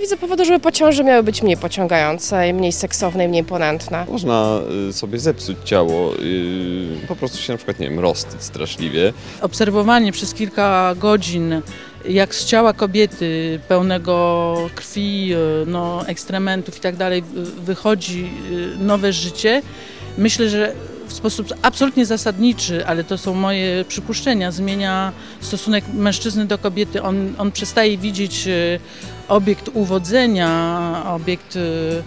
widzę powodu, żeby po ciąży miały być mniej pociągające, i mniej seksowne, i mniej ponętne. Można y, sobie zepsuć ciało, y, po prostu się na przykład, nie wiem, roztyć straszliwie. obserwowanie przez kilka godzin, jak z ciała kobiety pełnego krwi, y, no, ekstrementów i tak dalej wychodzi nowe życie, myślę, że w sposób absolutnie zasadniczy, ale to są moje przypuszczenia, zmienia stosunek mężczyzny do kobiety. On, on przestaje widzieć obiekt uwodzenia, obiekt y,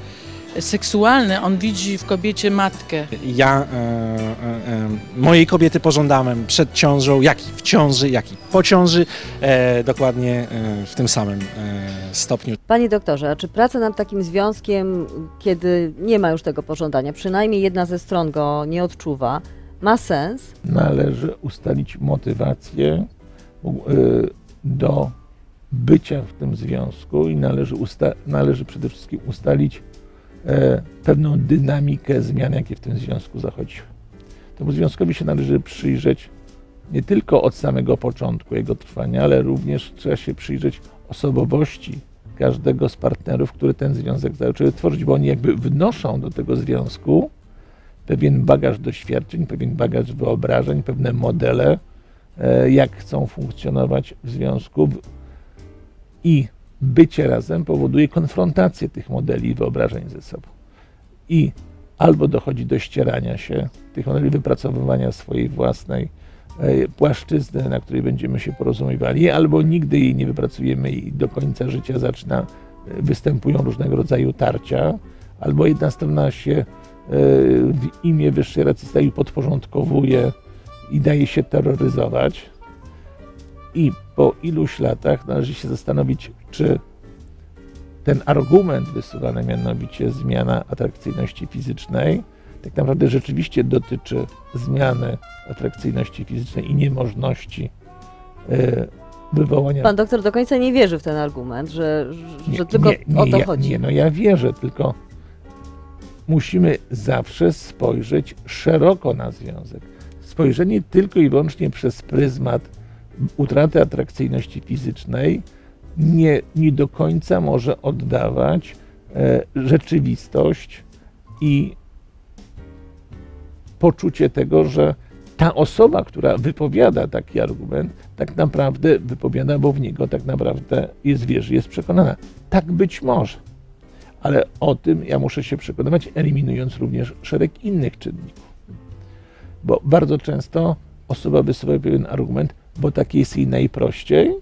seksualny, on widzi w kobiecie matkę. Ja e, e, e, mojej kobiety pożądałem przed ciążą, jak i w ciąży, jak i po ciąży, e, dokładnie e, w tym samym e, stopniu. Panie doktorze, a czy praca nad takim związkiem, kiedy nie ma już tego pożądania, przynajmniej jedna ze stron go nie odczuwa, ma sens? należy ustalić motywację do bycia w tym związku i należy, należy przede wszystkim ustalić e, pewną dynamikę zmian, jakie w tym związku zachodziły. Temu związkowi się należy przyjrzeć nie tylko od samego początku jego trwania, ale również trzeba się przyjrzeć osobowości każdego z partnerów, który ten związek zaczęły tworzyć, bo oni jakby wnoszą do tego związku pewien bagaż doświadczeń, pewien bagaż wyobrażeń, pewne modele, e, jak chcą funkcjonować w związku. I bycie razem powoduje konfrontację tych modeli i wyobrażeń ze sobą. I albo dochodzi do ścierania się tych modeli, wypracowywania swojej własnej e, płaszczyzny, na której będziemy się porozumiewali, albo nigdy jej nie wypracujemy i do końca życia zaczyna, e, występują różnego rodzaju tarcia, albo jedna strona się e, w imię wyższej racji stanu podporządkowuje i daje się terroryzować. I po iluś latach należy się zastanowić, czy ten argument wysuwany, mianowicie zmiana atrakcyjności fizycznej, tak naprawdę rzeczywiście dotyczy zmiany atrakcyjności fizycznej i niemożności e, wywołania Pan doktor do końca nie wierzy w ten argument, że, że, że tylko nie, nie, o to ja, chodzi. Nie, no ja wierzę, tylko musimy zawsze spojrzeć szeroko na związek. Spojrzenie tylko i wyłącznie przez pryzmat utraty atrakcyjności fizycznej nie, nie do końca może oddawać e, rzeczywistość i poczucie tego, że ta osoba, która wypowiada taki argument, tak naprawdę wypowiada, bo w niego tak naprawdę jest wierzy, jest przekonana. Tak być może. Ale o tym ja muszę się przekonywać, eliminując również szereg innych czynników. Bo bardzo często osoba wysuwa pewien argument, bo tak jest jej najprościej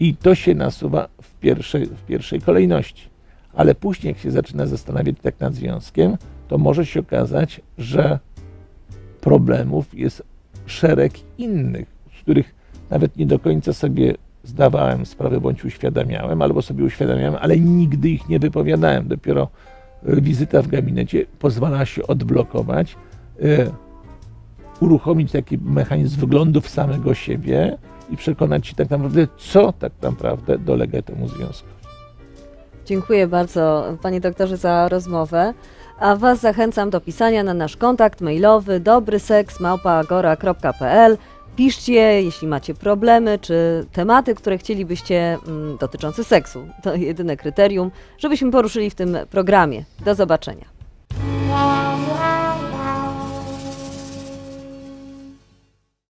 i to się nasuwa w pierwszej, w pierwszej kolejności. Ale później, jak się zaczyna zastanawiać tak nad związkiem, to może się okazać, że problemów jest szereg innych, z których nawet nie do końca sobie zdawałem sprawę bądź uświadamiałem, albo sobie uświadamiałem, ale nigdy ich nie wypowiadałem. Dopiero e, wizyta w gabinecie pozwala się odblokować, e, uruchomić taki mechanizm wyglądów samego siebie i przekonać się tak naprawdę, co tak naprawdę dolega temu związku. Dziękuję bardzo panie doktorze za rozmowę. A was zachęcam do pisania na nasz kontakt mailowy dobryseksmałpaagora.pl. Piszcie, jeśli macie problemy czy tematy, które chcielibyście mm, dotyczące seksu. To jedyne kryterium, żebyśmy poruszyli w tym programie. Do zobaczenia.